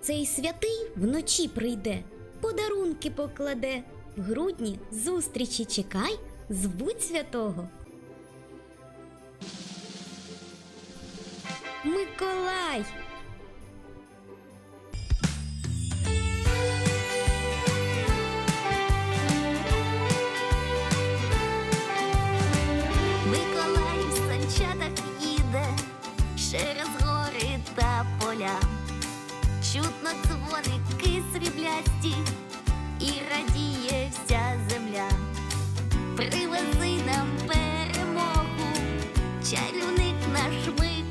Цей святий вночі прийде, подарунки покладе. В грудні зустрічі чекай, звуть святого. Миколай. Миколай в санчатах їде через гори та поля. Чутно дзвоники сріблясті і радіє вся земля. Привези нам перемогу, чарівник наш Миколай,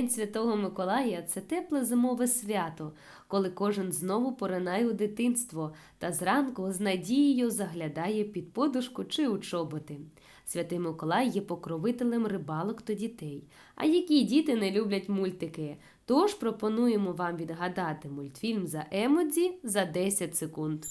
День Святого Миколая це тепле зимове свято, коли кожен знову поринає у дитинство та зранку з надією заглядає під подушку чи у чоботи. Святий Миколай є покровителем рибалок та дітей. А які діти не люблять мультики? Тож пропонуємо вам відгадати мультфільм за емодзі за 10 секунд.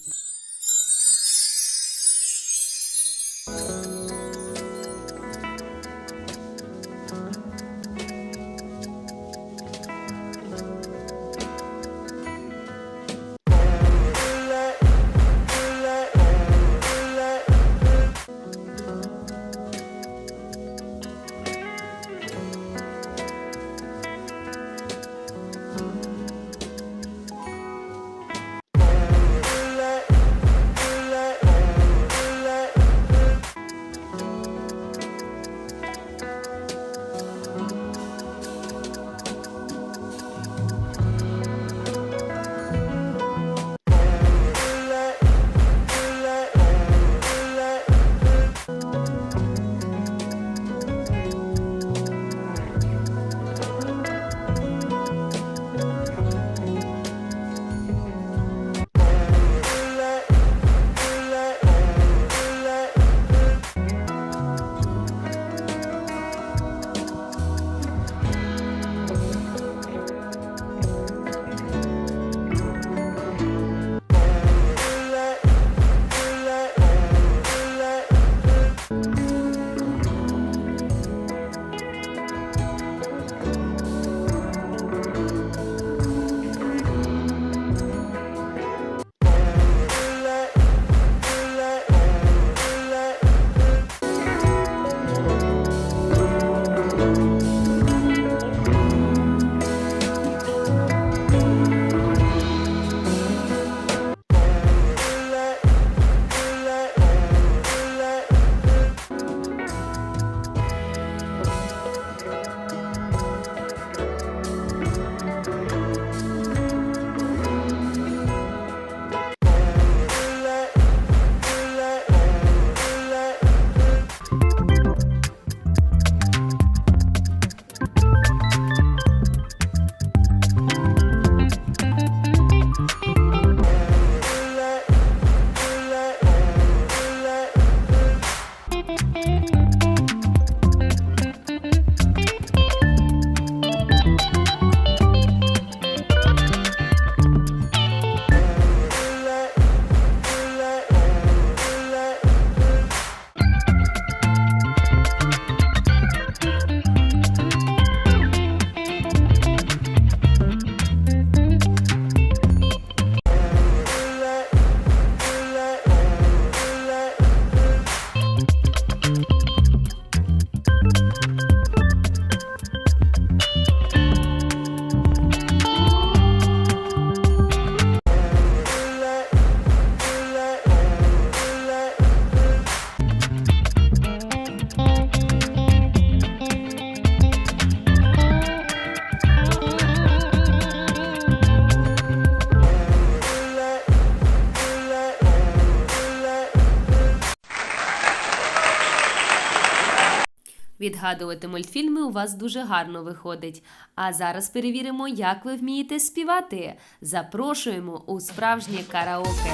Відгадувати мультфільми у вас дуже гарно виходить. А зараз перевіримо, як ви вмієте співати. Запрошуємо у справжнє караоке.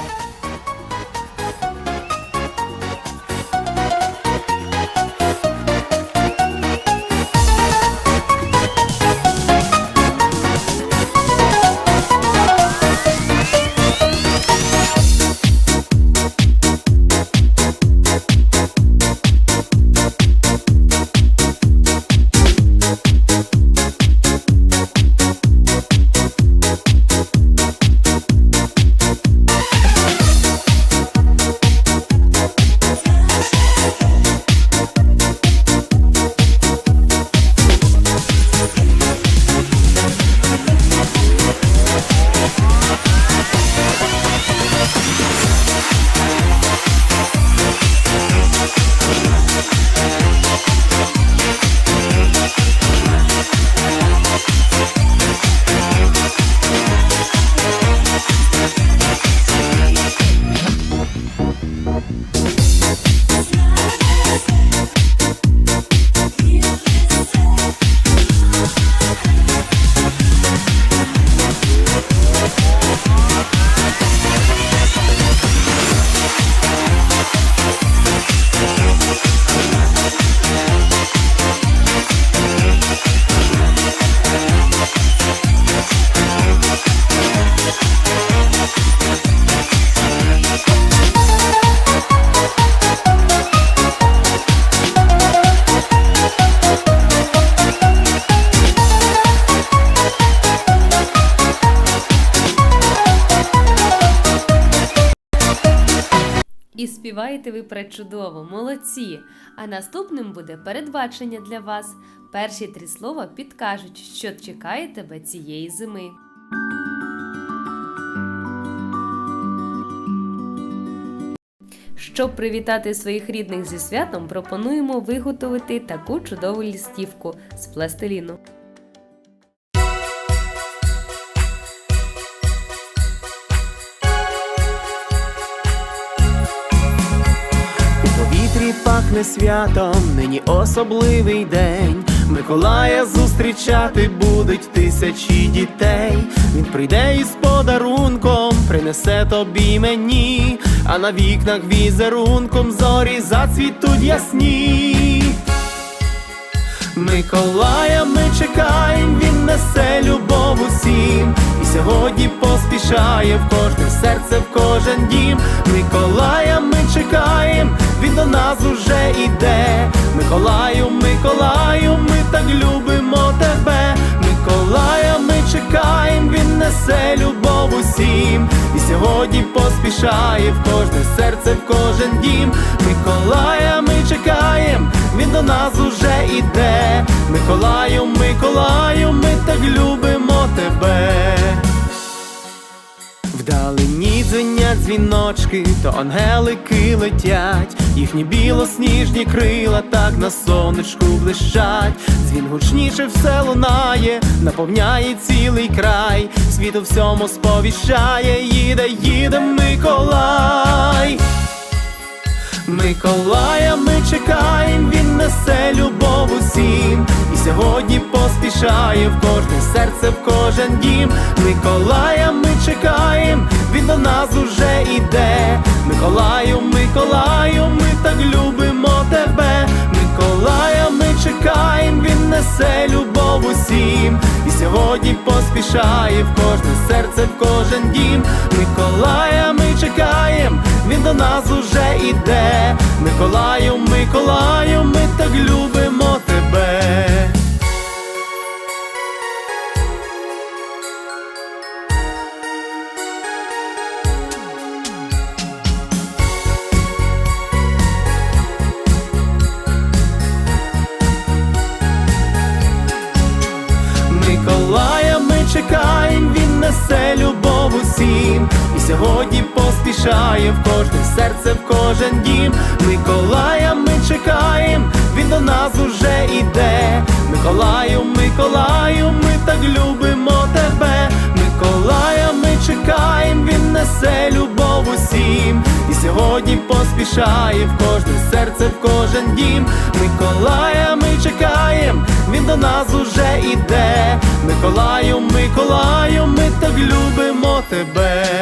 Співаєте ви пречудово, молодці! А наступним буде передбачення для вас. Перші три слова підкажуть, що чекає тебе цієї зими. Щоб привітати своїх рідних зі святом, пропонуємо виготовити таку чудову лістівку з пластиліну. Повітрі пахне святом, нині особливий день. Миколая зустрічати будуть тисячі дітей. Він прийде із подарунком, принесе тобі мені, а на вікнах візерунком зорі зацвітуть ясні. Миколая ми чекаєм, він несе любов усім. І сьогодні поспішає в кожне серце, в кожен дім. Миколая ми чекаєм, він до нас уже іде. Миколаю, Миколаю, ми так любимо тебе. Миколая ми чекаєм, він несе любов усім. І сьогодні поспішає в кожне серце, в кожен дім. Миколая ми чекаєм, він до нас уже іде. Миколаю, Миколаю, ми так любимо тебе. Вдалині дзвенять дзвіночки, то ангелики летять, їхні білосніжні крила так на сонечку блищать. Дзвін гучніше все лунає, наповняє цілий край, світ у всьому сповіщає, їде, їде Миколай. Миколая ми чекаєм, він несе любов усім. Сьогодні поспішає в кожне серце, в кожен дім. Миколая ми чекаєм, він до нас уже іде. Миколаю, Миколаю, ми так любимо тебе. Миколая ми чекаєм, він несе любов усім. І сьогодні поспішає в кожне серце, в кожен дім. Миколая ми чекаєм, він до нас уже іде. Миколаю, Миколаю, ми так любимо тебе. Усім. І сьогодні поспішає в кожне серце, в кожен дім. Миколая ми чекаєм, він до нас уже іде. Миколаю, Миколаю, ми так любимо тебе. Миколая ми чекаєм, він несе любов усім. І сьогодні поспішає в кожне серце, в кожен дім. Миколая ми до нас уже іде. Миколаю, Миколаю, ми так любимо тебе.